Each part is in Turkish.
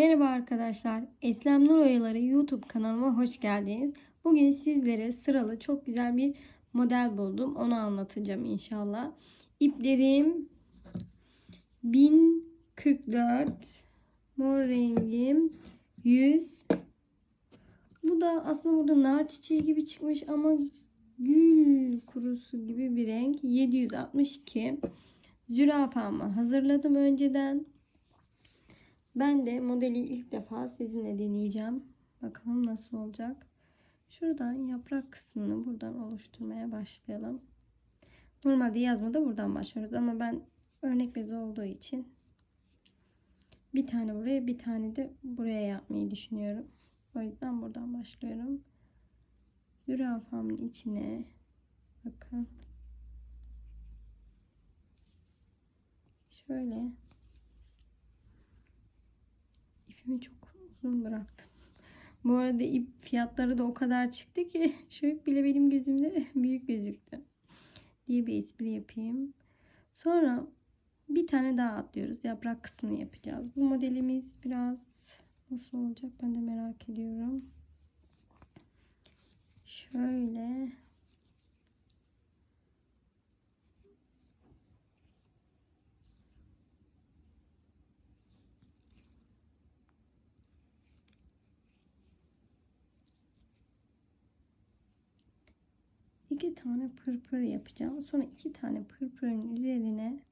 Merhaba arkadaşlar. Eslem Nur Oyaları YouTube kanalıma hoş geldiniz. Bugün sizlere sıralı çok güzel bir model buldum. Onu anlatacağım inşallah. İplerim 1044 mor rengim 100 bu da aslında burada nar çiçeği gibi çıkmış ama gül kurusu gibi bir renk 762 zürafamı hazırladım önceden ben de modeli ilk defa sizinle deneyeceğim. Bakalım nasıl olacak. Şuradan yaprak kısmını buradan oluşturmaya başlayalım. Normalde yazmada buradan başlıyoruz ama ben örnek bezi olduğu için bir tane buraya bir tane de buraya yapmayı düşünüyorum. O yüzden buradan başlıyorum. Zürafamın içine bakın şöyle ipimi çok uzun bıraktım. Bu arada ip fiyatları da o kadar çıktı ki şu ip bile benim gözümde büyük gözüktü. Diye bir espri yapayım. Sonra bir tane daha atlıyoruz. Yaprak kısmını yapacağız. Bu modelimiz biraz nasıl olacak ben de merak ediyorum. Şöyle iki tane pırpır yapacağım. Sonra iki tane pırpırın üzerine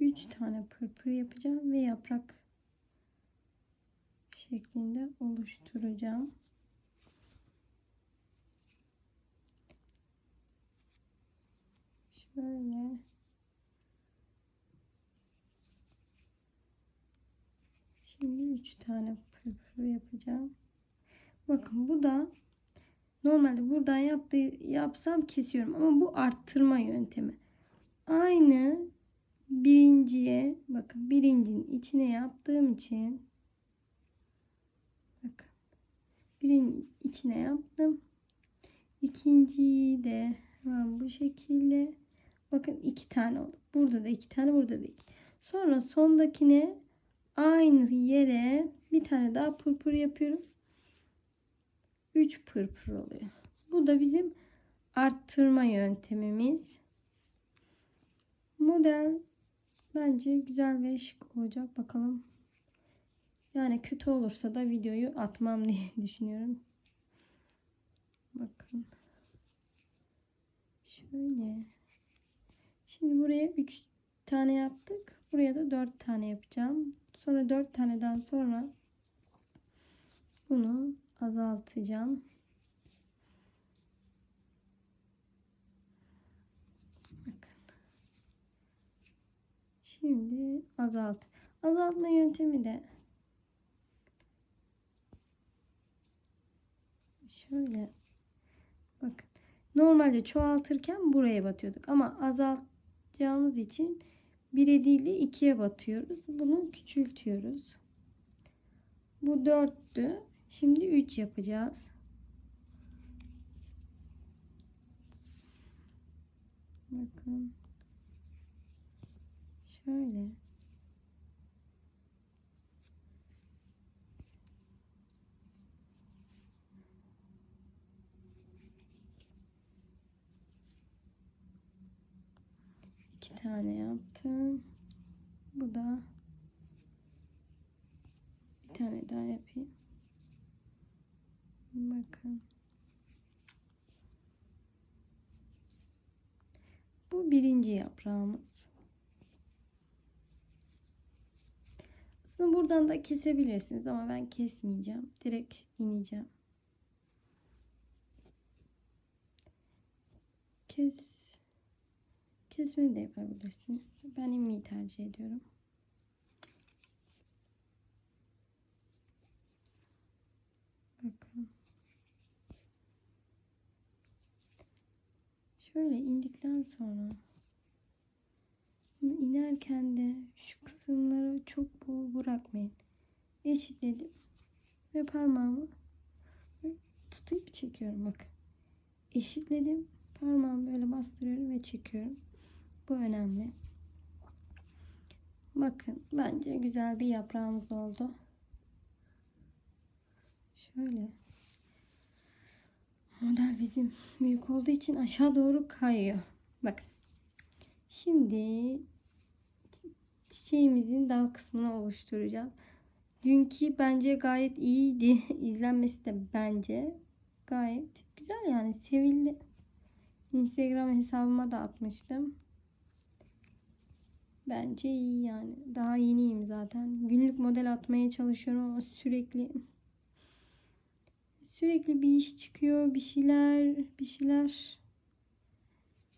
üç tane pırpır yapacağım ve yaprak şeklinde oluşturacağım. Şöyle Şimdi üç tane pırpır yapacağım. Bakın bu da Normalde buradan yaptığı, yapsam kesiyorum ama bu arttırma yöntemi. Aynı birinciye bakın birincinin içine yaptığım için bakın birinin içine yaptım. İkinciyi de hemen bu şekilde bakın iki tane oldu. Burada da iki tane burada da iki. Sonra sondakine aynı yere bir tane daha pırpır yapıyorum. 3 pırpır oluyor. Bu da bizim arttırma yöntemimiz. Model bence güzel ve şık olacak. Bakalım. Yani kötü olursa da videoyu atmam diye düşünüyorum. Bakın. Şöyle. Şimdi buraya 3 tane yaptık. Buraya da 4 tane yapacağım. Sonra 4 taneden sonra bunu Bakın. Şimdi azalt. Azaltma yöntemi de şöyle bakın. Normalde çoğaltırken buraya batıyorduk ama azaltacağımız için 1'e değil de 2'ye batıyoruz. Bunu küçültüyoruz. Bu 4'tü. Şimdi 3 yapacağız. Bakın. Şöyle. İki tane yaptım. Bu da bir tane daha yapayım. Bakın. Bu birinci yaprağımız. Aslında buradan da kesebilirsiniz ama ben kesmeyeceğim. Direkt ineceğim. Kes kesmeyi de yapabilirsiniz. Ben inmeyi tercih ediyorum. Bakın. Şöyle indikten sonra inerken de şu kısımları çok bol bırakmayın. Eşitledim ve parmağımı tutup çekiyorum bakın. Eşitledim. Parmağımı böyle bastırıyorum ve çekiyorum. Bu önemli. Bakın bence güzel bir yaprağımız oldu. Şöyle. Model bizim büyük olduğu için aşağı doğru kayıyor. Bakın. Şimdi çiçeğimizin dal kısmını oluşturacağız. Dünkü bence gayet iyiydi. İzlenmesi de bence gayet güzel yani sevildi. Instagram hesabıma da atmıştım. Bence iyi yani. Daha yeniyim zaten. Günlük model atmaya çalışıyorum ama sürekli sürekli bir iş çıkıyor. Bir şeyler, bir şeyler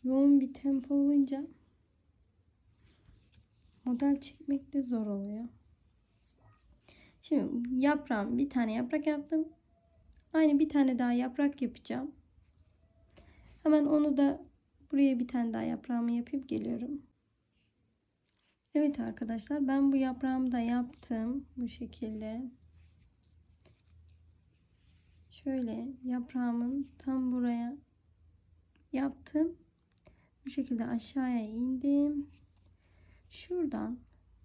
yoğun bir tempo olunca model çekmek de zor oluyor. Şimdi yaprağım bir tane yaprak yaptım. Aynı bir tane daha yaprak yapacağım. Hemen onu da buraya bir tane daha yaprağımı yapıp geliyorum. Evet arkadaşlar ben bu yaprağımı da yaptım. Bu şekilde. Şöyle yaprağımın tam buraya yaptım. Bu şekilde aşağıya indim. Şuradan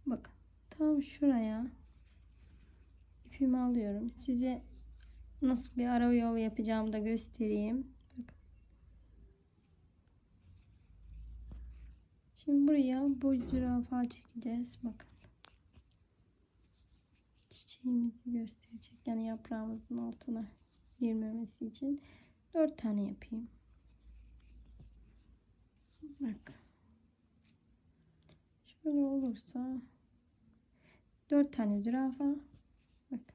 bakın tam şuraya ipimi alıyorum. Size nasıl bir ara yol yapacağımı da göstereyim. Şimdi buraya boy zürafa çekeceğiz. Bakın. Çiçeğimizi gösterecek. Yani yaprağımızın altına girmemesi için. Dört tane yapayım. Bak. Şöyle olursa dört tane zürafa. Bak.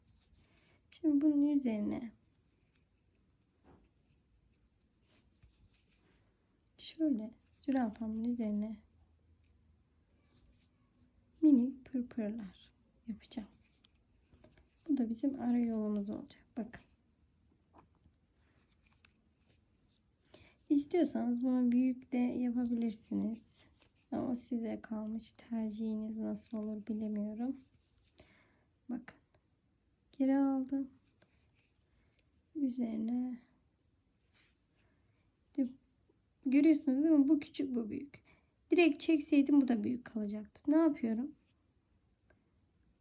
Şimdi bunun üzerine şöyle zürafamın üzerine minik pırpırlar yapacağım. Bu da bizim ara yolumuz olacak. Bakın. İstiyorsanız bunu büyük de yapabilirsiniz. Ama size kalmış. Tercihiniz nasıl olur bilemiyorum. Bakın. Geri aldım. Üzerine Görüyorsunuz değil mi? Bu küçük bu büyük. Direkt çekseydim bu da büyük kalacaktı. Ne yapıyorum?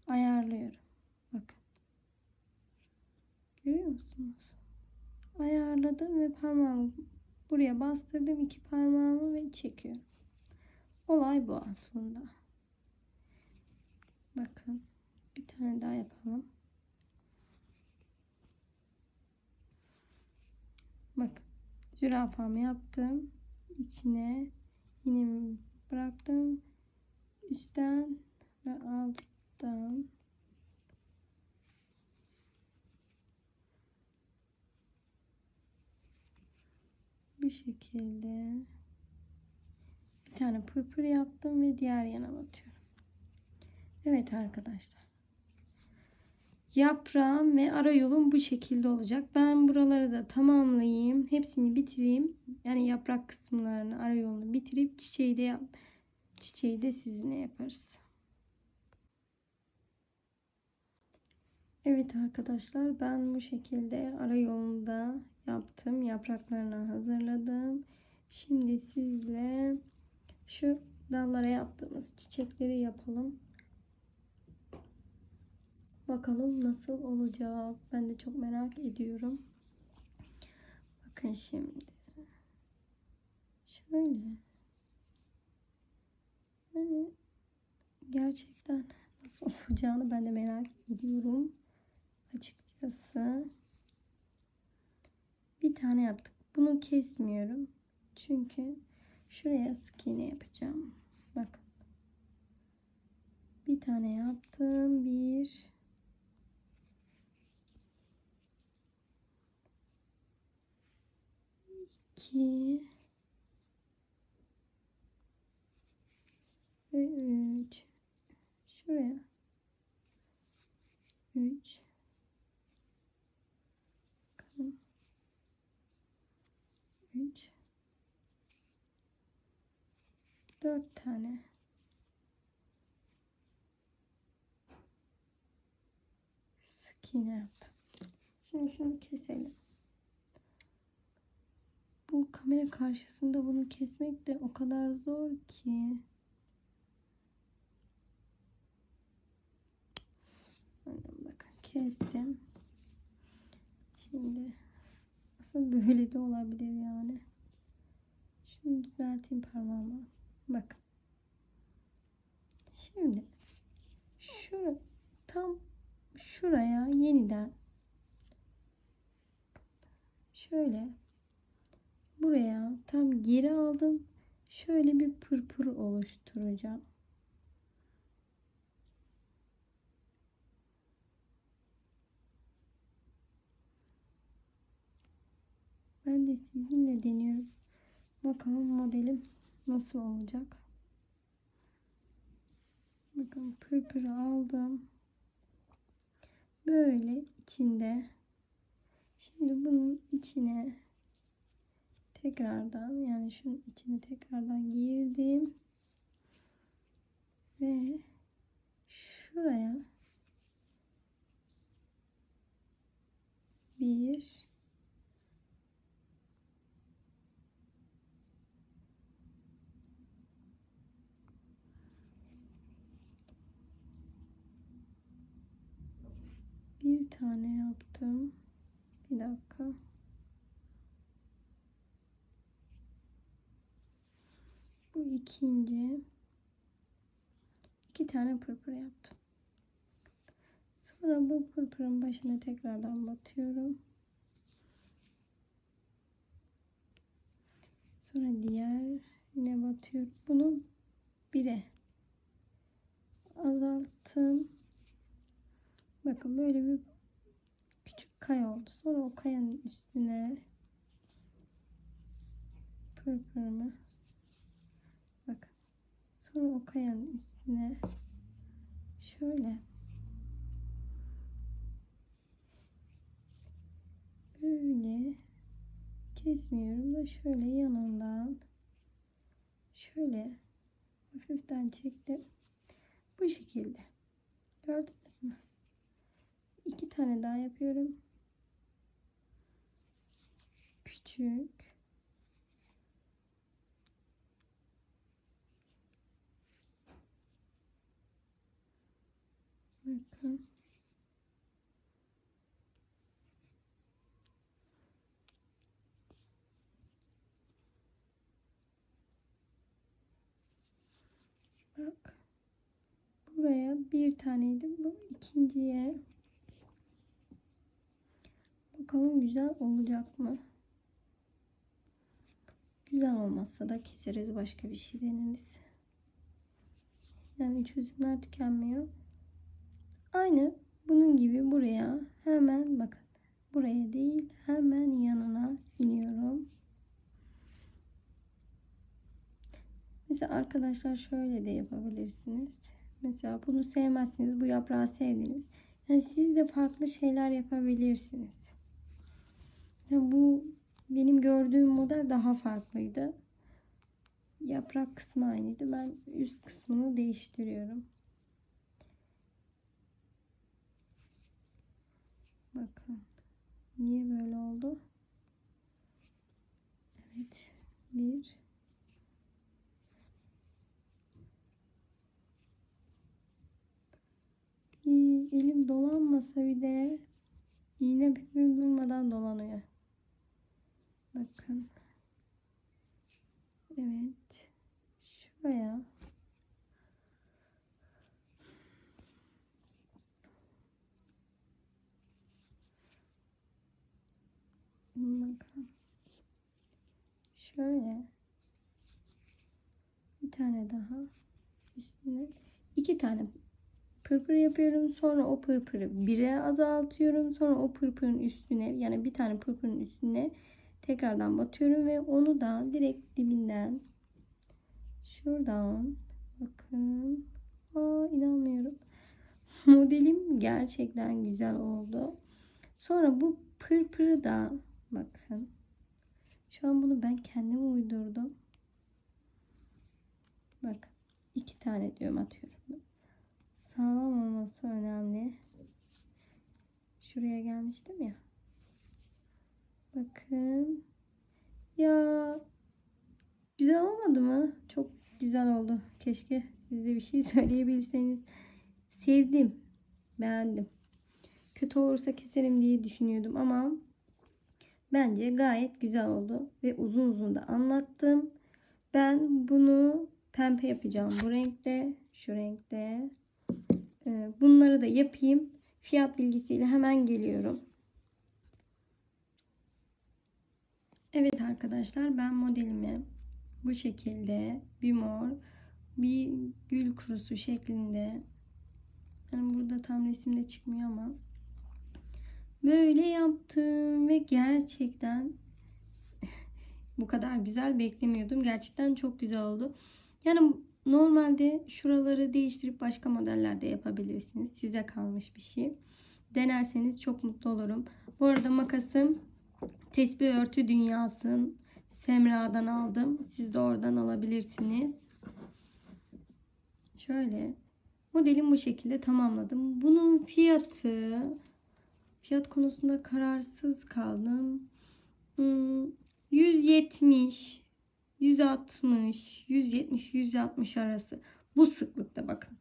Ayarlıyorum. Bakın. Görüyor musunuz? Ayarladım ve parmağımı buraya bastırdım iki parmağımı ve çekiyorum. Olay bu aslında. Bakın. Bir tane daha yapalım. Bakın. Zürafamı yaptım. İçine iğnemi bıraktım. Üstten ve alttan bu şekilde bir tane pırpır yaptım ve diğer yana batıyorum. Evet arkadaşlar. Yaprağım ve ara yolum bu şekilde olacak. Ben buraları da tamamlayayım. Hepsini bitireyim. Yani yaprak kısımlarını, ara yolunu bitirip çiçeği de yap çiçeği de sizinle yaparız. Evet arkadaşlar ben bu şekilde ara yolunu da yaptım. Yapraklarını hazırladım. Şimdi sizle şu dallara yaptığımız çiçekleri yapalım. Bakalım nasıl olacak. Ben de çok merak ediyorum. Bakın şimdi. Şöyle. Yani gerçekten nasıl olacağını ben de merak ediyorum. Açıkçası. Bir tane yaptık. Bunu kesmiyorum. Çünkü şuraya sık iğne yapacağım. Bakın. Bir tane yaptım. Bir 2 dört tane. Sık iğne. Şimdi şunu keselim. Bu kamera karşısında bunu kesmek de o kadar zor ki. Bakın kestim. Şimdi aslında böyle de olabilir yani. Şimdi düzelteyim parmağımı. Bakın. Şimdi şura tam şuraya yeniden şöyle buraya tam geri aldım. Şöyle bir pırpır oluşturacağım. Ben de sizinle deniyorum. Bakalım modelim nasıl olacak. Bakın pırpırı aldım. Böyle içinde. Şimdi bunun içine tekrardan yani şunun içine tekrardan girdim. Ve şuraya bir bir tane yaptım. Bir dakika. Bu ikinci. iki tane pırpır yaptım. Sonra bu pırpırın başına tekrardan batıyorum. Sonra diğer yine batıyorum. Bunu bire azalttım. Bakın böyle bir kaya oldu. Sonra o kayanın üstüne pırpırımı bakın. Sonra o kayanın üstüne şöyle böyle kesmiyorum da şöyle yanından şöyle hafiften çektim. Bu şekilde. Gördünüz mü? iki tane daha yapıyorum. Küçük. Bakın. Bak. Buraya bir taneydi. Bu ikinciye Bakalım güzel olacak mı? Güzel olmazsa da keseriz başka bir şey deneriz. Yani çözümler tükenmiyor. Aynı bunun gibi buraya hemen bakın. Buraya değil hemen yanına iniyorum. Mesela arkadaşlar şöyle de yapabilirsiniz. Mesela bunu sevmezsiniz. Bu yaprağı sevdiniz. Yani siz de farklı şeyler yapabilirsiniz. Yani bu benim gördüğüm model daha farklıydı. Yaprak kısmı aynıydı. Ben üst kısmını değiştiriyorum. Bakın. Niye böyle oldu? Evet. Bir. Elim dolanmasa bir de iğne pipim durmadan dolanıyor. Bakın. Evet. Şuraya. Bakın. Şöyle. Bir tane daha. Üstüne iki tane pırpır yapıyorum. Sonra o pırpırı bire azaltıyorum. Sonra o pırpırın üstüne yani bir tane pırpırın üstüne tekrardan batıyorum ve onu da direkt dibinden şuradan bakın. Aa, inanmıyorum. Modelim gerçekten güzel oldu. Sonra bu pırpırı da bakın. Şu an bunu ben kendim uydurdum. Bak iki tane diyorum atıyorum. Sağlam olması önemli. Şuraya gelmiştim ya Bakın. Ya güzel olmadı mı? Çok güzel oldu. Keşke siz bir şey söyleyebilseniz. Sevdim. Beğendim. kötü olursa keserim diye düşünüyordum ama bence gayet güzel oldu ve uzun uzun da anlattım. Ben bunu pembe yapacağım bu renkte, şu renkte. Ee, Bunları da yapayım. Fiyat bilgisiyle hemen geliyorum. Evet arkadaşlar ben modelimi bu şekilde bir mor bir gül kurusu şeklinde yani burada tam resimde çıkmıyor ama böyle yaptım ve gerçekten bu kadar güzel beklemiyordum. Gerçekten çok güzel oldu. Yani normalde şuraları değiştirip başka modellerde yapabilirsiniz. Size kalmış bir şey. Denerseniz çok mutlu olurum. Bu arada makasım Tesbih Örtü Dünyası'nın Semra'dan aldım. Siz de oradan alabilirsiniz. Şöyle modelim bu şekilde tamamladım. Bunun fiyatı fiyat konusunda kararsız kaldım. Hmm, 170 160 170 160 arası. Bu sıklıkta bakın.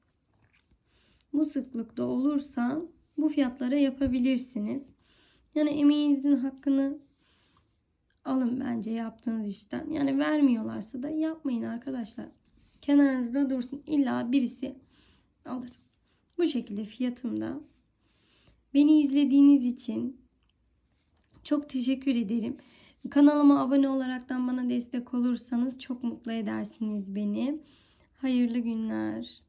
Bu sıklıkta olursa bu fiyatlara yapabilirsiniz. Yani emeğinizin hakkını alın bence yaptığınız işten. Yani vermiyorlarsa da yapmayın arkadaşlar. Kenarınızda dursun. İlla birisi alır. Bu şekilde fiyatımda. Beni izlediğiniz için çok teşekkür ederim. Kanalıma abone olaraktan bana destek olursanız çok mutlu edersiniz beni. Hayırlı günler.